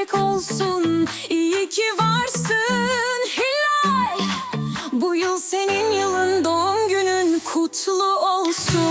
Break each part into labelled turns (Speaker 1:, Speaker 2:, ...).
Speaker 1: gerçek olsun. İyi ki varsın Hilal Bu yıl senin yılın doğum günün kutlu olsun.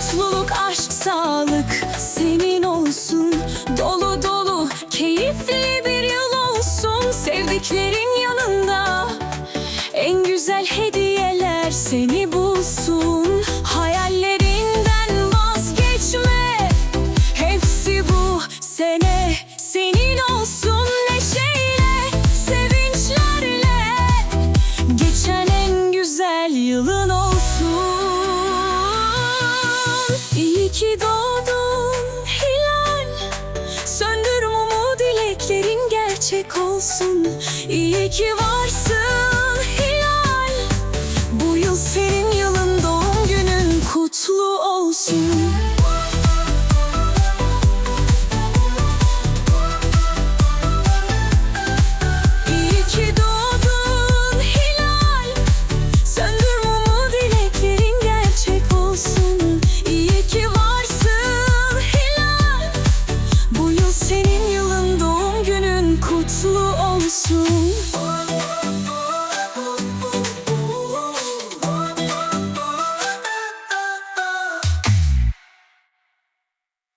Speaker 1: Mutluluk, aşk, sağlık senin olsun. Dolu dolu, keyifli bir yıl olsun. Sevdiklerin yanında En güzel hediyeler seni bulsun. Hayallerinden vazgeçme Hepsi bu sene senin olsun. Neşeyle, sevinçlerle Geçen en güzel yılın ki doğdun Hilal. Söndür mumu dileklerin gerçek olsun. İyi ki varsın mutlu olsun.